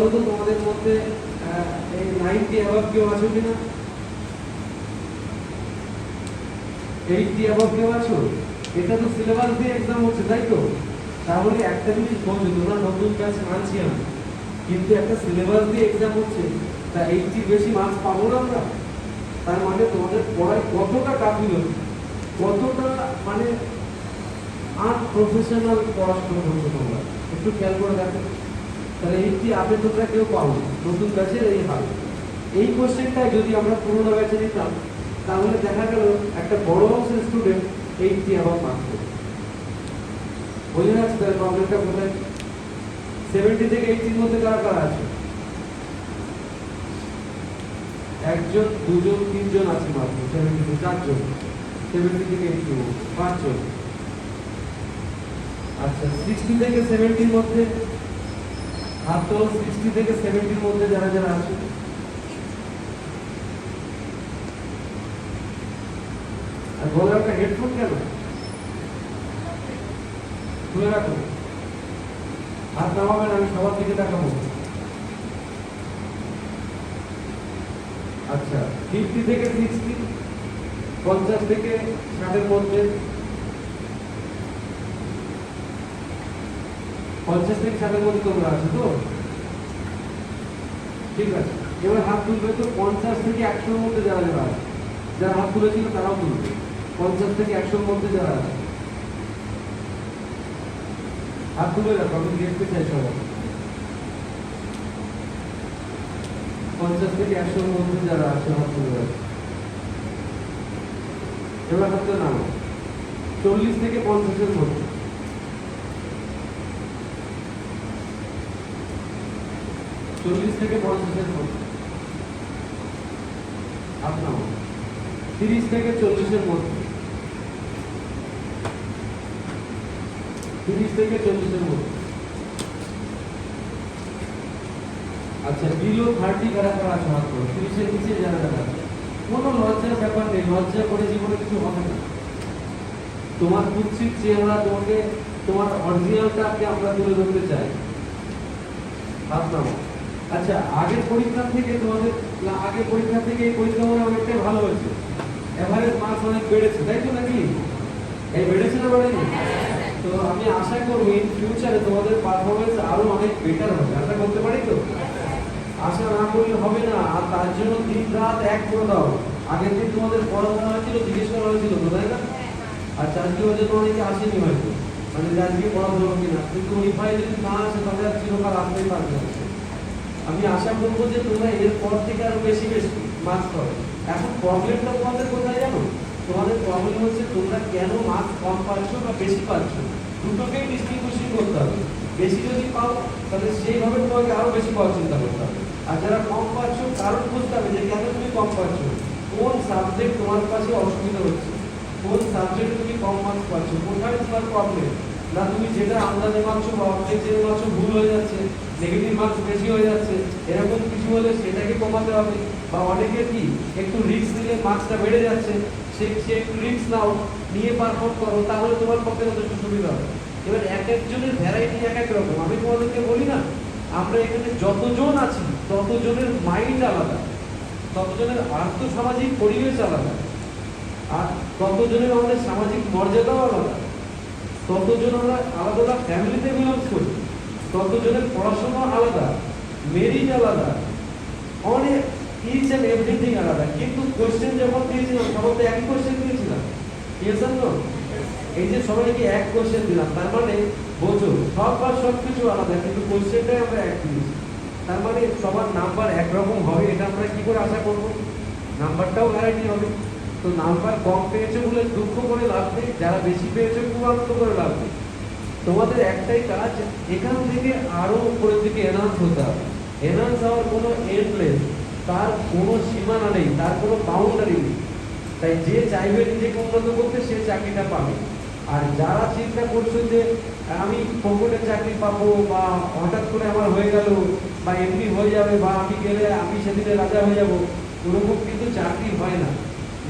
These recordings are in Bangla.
বলো তোমাদের মধ্যে এই নাইনটি অ্যাভাব কেউ আছো কিনা? এইটটি অ্যাভাব কেউ আছো? এটা তো সিলেবাস দিয়ে এক্সাম হচ্ছে, তাই তো? তাহলে একটা জিনিস বলছো তোমরা নতুন ব্যাচ মানছি আমি কিন্তু একটা সিলেবাস দিয়ে এক্সাম হচ্ছে, তা এইটটি বেশি মার্কস পাবো না আমরা? তার মানে তোমাদের পড়ায় কতটা গাফিলতি কতটা মানে আনপ্রফেশনাল পড়াশোনা করছ তোমরা? একটু খেয়াল করে দেখো। তাহলে এইটটি আপে তোমরা কেউ পাবো নতুন ব্যাচের এই হাল এই কোশ্চেনটাই যদি আমরা পুরোনো ব্যাচে নিতাম, তাহলে দেখা গেল একটা বড় অংশের স্টুডেন্ট এইটটি আবার মার্কস করবে বোঝা যাচ্ছে তাহলে প্রবলেমটা কোথায়? সেভেন্টি থেকে এইটির মধ্যে কারা কারা আছে? একজন, দুজন, তিনজন আছে মাত্র সেভেন্টি থেকে চারজন সেভেন্টি থেকে এইটি পাঁচজন। আচ্ছা সিক্সটি থেকে সেভেন্টির মধ্যে হাত তো সিক্সটি থেকে সেভেন্টির মধ্যে যারা যারা আছে। আর বলে একটা হেডফোন কেন? খুলে রাখো। হাত নামাবেন, আমি সবার দিকে তাকাবো। আচ্ছা ফিফটি থেকে সিক্সটি পঞ্চাশ থেকে ষাটের মধ্যে পঞ্চাশ থেকে ষাটের মধ্যে তোমরা আছো তো? ঠিক আছে। এবার হাত তুলবে তো পঞ্চাশ থেকে একশোর মধ্যে যারা যারা আছে, যারা হাত তুলেছিল তারাও তুলবে। পঞ্চাশ থেকে একশোর মধ্যে যারা আছে। হাত তুলে রাখো, আমি দেখতে চাই সবাই। পঞ্চাশ থেকে একশোর মধ্যে যারা আছে, হাত তুলে রাখো। এবার হাতটা নামো। চল্লিশ থেকে পঞ্চাশের মধ্যে। চল্লিশ থেকে পঞ্চাশের মধ্যে। নামো তিরিশ থেকে চল্লিশের মধ্যে। তিরিশ থেকে চল্লিশের মধ্যে। আচ্ছা বিলো থার্টি কারা কারা করো তিরিশের নিচে যারা যারা কোনো লজ্জার ব্যাপার নেই, লজ্জা করে জীবনে কিছু হবে না। তোমার কুৎসিত চেহারা তোমাকে, তোমার অরিজিনালটাকে আমরা তুলে ধরতে চাই। নামো আচ্ছা আগের পরীক্ষা থেকে তোমাদের আগের পরীক্ষা থেকে এই পরীক্ষা মনে অনেকটাই ভালো হয়েছে। এভারেজ মার্কস অনেক বেড়েছে, তাই তো নাকি? এই বেড়েছে না বেড়েনি? তো আমি আশা করব ইন ফিউচারে তোমাদের পারফরমেন্স আরও অনেক বেটার হবে। আশা করতে পারি তো? আশা না করলে হবে না, আর তার জন্য দিন রাত এক করে দাও। আগের দিন তোমাদের পড়াশোনা হয়েছিল, জিজ্ঞেস করা হয়েছিল তো, তাই না? আর চাকরি হয়ে তো অনেকে আসেনি হয়তো। মানে আজকে পড়াশোনা কিনা। কিন্তু ওই ভাই যদি না আসে, তাহলে আর চিরকাল আসতেই পারবে না। আমি আশা করব যে তোমরা এরপর থেকে আরও বেশি বেশি মার্কস পাবে। এখন প্রবলেমটা তোমাদের কোথায় জানো? তোমাদের প্রবলেম হচ্ছে তোমরা কেন মার্কস কম পাচ্ছ বা বেশি পাচ্ছ? দুটোকেই ডিস্ট্রিবিউশন করতে হবে। বেশি যদি পাও, তাহলে সেইভাবে তোমাকে আরও বেশি পাওয়ার চিন্তা করতে হবে। আর যারা কম পাচ্ছ, কারণ বুঝতে হবে যে কেন তুমি কম পাচ্ছ? কোন সাবজেক্ট তোমার কাছে অসুবিধা হচ্ছে? কোন সাবজেক্টে তুমি কম মার্কস পাচ্ছ? কোথায় তোমার প্রবলেম না, তুমি যেটা আন্দাজে মারছ বা যে মারছ ভুল হয়ে যাচ্ছে নেগেটিভ মার্কস বেশি হয়ে যাচ্ছে, এরকম কিছু হলে সেটাকে কমাতে হবে। বা অনেকে কি, একটু রিস্ক নিলে মার্কসটা বেড়ে যাচ্ছে, সে সে একটু রিস্ক নাও, নিয়ে পারফর্ম করো, তাহলে তোমার পক্ষে যথেষ্ট সুবিধা হবে। এবার এক একজনের ভ্যারাইটি এক এক রকম। আমি তোমাদেরকে বলি না, আমরা এখানে যতজন আছি, ততজনের মাইন্ড আলাদা। ততজনের আর্থসামাজিক পরিবেশ আলাদা। আর ততজনের আমাদের সামাজিক মর্যাদাও আলাদা। ততজন আমরা আলাদা ফ্যামিলিতে বিলংস করি। ততজনের পড়াশোনা আলাদা মেরিট আলাদা, অনেক ইচ অ্যান্ড এভরিথিং আলাদা। কিন্তু কোশ্চেন যখন দিয়েছিলাম সবাই তো একই কোশ্চেন দিয়েছিলাম। ইয়েসান তো? এই যে সবাইকে এক কোশ্চেন দিলাম, তার মানে বোঝো, সব বা সব কিছু আলাদা, কিন্তু কোশ্চেনটাই আমরা এক দিয়েছি। তার মানে সবার নাম্বার একরকম হবে, এটা আমরা কি করে আশা করব? নাম্বারটাও ভ্যারাইটি হবে। তো নাম্বার কম পেয়েছে বলে দুঃখ করে লাভ নেই, যারা বেশি পেয়েছে খুব আনন্দ করে লাভ নেই। তোমাদের একটাই কাজ, এখান থেকে আরও উপরের দিকে এনহান্স হতে হবে। এনহান্স হওয়ার কোনো এন্ডলেস তার কোনো সীমানা নেই, তার কোনো বাউন্ডারি নেই। তাই যে চাইবে নিজেকে উন্নত করতে, সে চাকরিটা পাবে। আর যারা চিন্তা করছ যে আমি পকেটে চাকরি পাবো বা হঠাৎ করে আমার হয়ে গেল বা এমনি হয়ে যাবে বা আমি গেলে আমি সেদিনে রাজা হয়ে যাব, ওরকম কিন্তু চাকরি হয় না।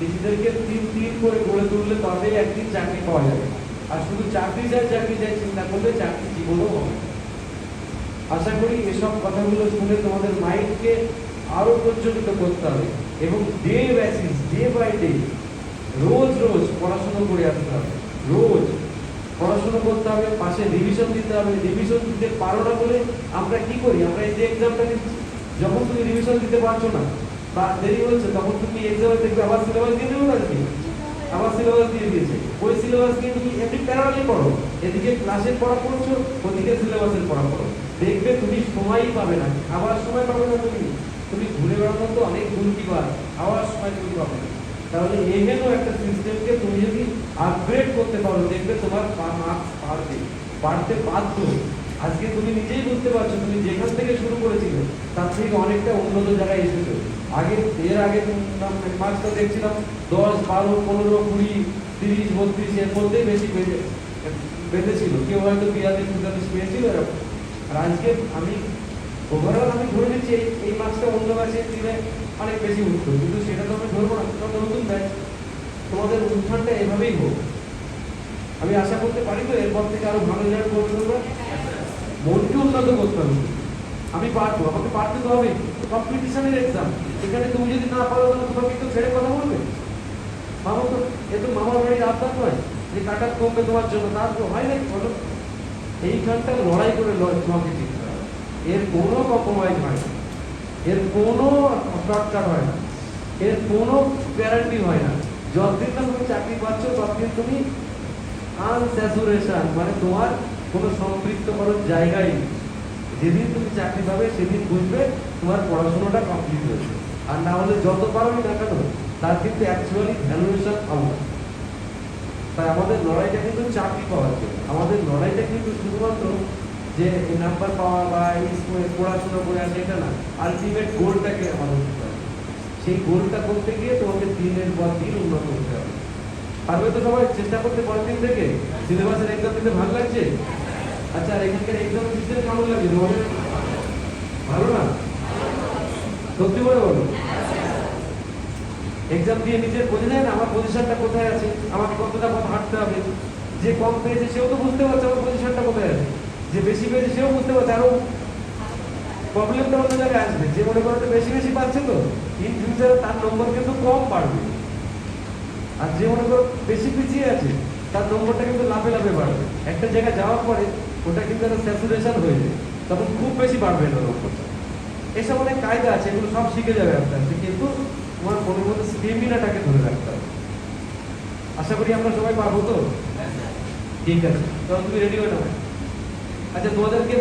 নিজেদেরকে তিন তিন করে গড়ে তুললে তবেই একদিন চাকরি পাওয়া যাবে। আর শুধু চাকরি যায় চাকরি যায়, চিন্তা করলে চাকরি জীবনও হবে। আশা করি এসব কথাগুলো শুনে তোমাদের মাইন্ডকে আরও প্রজ্বলিত করতে হবে এবং day basis day by day, রোজ রোজ পড়াশোনা করে আসতে হবে। রোজ পড়াশোনা করতে হবে, পাশে রিভিশন দিতে হবে। রিভিশন দিতে পারো না বলে আমরা কি করি? আমরা এই যে এক্সামটা দিচ্ছি। যখন তুমি রিভিশন দিতে পারছ না দেরি হচ্ছে তখন তুমি দেখবে আবার সিলেবাস দিয়ে আবার সিলেবাস তুমি পড়ো। তুমি সময়ই পাবে না। আবার সময় পাবে না তুমি। তুমি ঘুরে বেড়ানো তো অনেক আবার সময় তুমি পাবে না। তাহলে এহেন একটা সিস্টেমকে তুমি যদি আপগ্রেড করতে পারো, দেখবে তোমার মার্কস বাড়বে। বাড়তে বাধ্য। আজকে তুমি নিজেই বুঝতে পারছ, তুমি যেখান থেকে শুরু করেছিলে, তার থেকে অনেকটা উন্নত জায়গায় এসেছ। আগে, এর আগে মার্কসটা দেখছিলাম দশ, বারো, পনেরো, কুড়ি, তিরিশ, বত্রিশ, এর মধ্যেই বেশি বেঁধে বেঁধেছিল। কেউ হয়তো বিয়াল্লিশ, পঁয়তাল্লিশ পেয়েছিল এরকম। আর আজকে আমি ওভারঅল আমি ধরে নিচ্ছি, এই এই মার্কসটা অন্য ব্যাচের দিনে অনেক বেশি উঠতো কিন্তু সেটা তো আমি ধরবো না তোমরা নতুন ব্যাচ তোমাদের উত্থানটা এভাবেই হোক। আমি আশা করতে পারি তো এরপর থেকে আরও ভালো রেজাল্ট করবে তোমরা? মনকে উন্নত করতে হবে। আমি পারব, আমাকে পারতে তো হবে। কম্পিটিশনের এক্সাম এখানে তুমি যদি না পারো, তাহলে তোমাকে তো ছেড়ে কথা বলবে। মামা তো, এ তো মামার বাড়ির আবদার নয়, যে কাটা কমবে তোমার জন্য। তার তো হয় নাকি বলো। এইখানটা লড়াই করে তোমাকে জিততে হবে। এর কোনো কম্প্রোমাইজ হয় না। এর কোনো শর্টকাট হয় না। এর কোনো গ্যারান্টি হয় না। যতদিন না তুমি চাকরি পাচ্ছ, ততদিন তুমি আনস্যাচুরেশন মানে তোমার কোনো সম্পৃক্ত করার জায়গাই নেই। যেদিন তুমি চাকরি পাবে, সেদিন বুঝবে তোমার পড়াশোনাটা কমপ্লিট হয়েছে। আর না হলে যত পারোই না কেন, তার কিন্তু অ্যাকচুয়ালি ভ্যালুয়েশন পাবো তাই আমাদের লড়াইটা কিন্তু চাকরি পাওয়ার জন্য। আমাদের লড়াইটা কিন্তু শুধুমাত্র যে এই নাম্বার পাওয়া বা এই স্কুলে পড়াশোনা করে আসে, এটা না। আলটিমেট গোলটাকে আমাদের হবে। সেই গোলটা করতে গিয়ে তোমাকে দিনের পর দিন উন্নত হতে হবে। পারবে তো সবাই? চেষ্টা করতে পরের দিন থেকে? সিলেবাসের এক্সাম দিতে ভালো লাগছে? আচ্ছা এখানকার এক্সাম সিস্টেম কেমন লাগছে তোমাদের ভালো না? সত্যি করে বলো। এক্সাম দিয়ে নিজের বোঝে যায় না, আমার পজিশনটা কোথায় আছে? আমাকে কতটা পথ হাঁটতে হবে? যে কম পেয়েছে সেও তো বুঝতে পারছে আমার পজিশনটা কোথায় আছে। যে বেশি পেয়েছে সেও বুঝতে পারছে। আরও প্রবলেমটা অন্য জায়গায় আসবে। যে মনে করো বেশি বেশি পাচ্ছে তো ইন ফিউচারে তার নম্বর কিন্তু কম বাড়বে। আর যে মনে করো বেশি পিছিয়ে আছে, তার নম্বরটা কিন্তু লাভে লাভে বাড়বে। একটা জায়গায় যাওয়ার পরে ওটা কিন্তু একটা স্যাচুরেশন হয়ে যায়। তখন খুব বেশি বাড়বে না নম্বরটা এসব অনেক কায়দা আছে এগুলো সব শিখে যাবে আস্তে কিন্তু তোমার মনের মধ্যে স্টেমিনাটাকে ধরে রাখতে হবে। আশা করি আমরা সবাই পারব তো? ঠিক আছে তখন তুমি রেডি হয়ে নাও। আচ্ছা তোমাদেরকে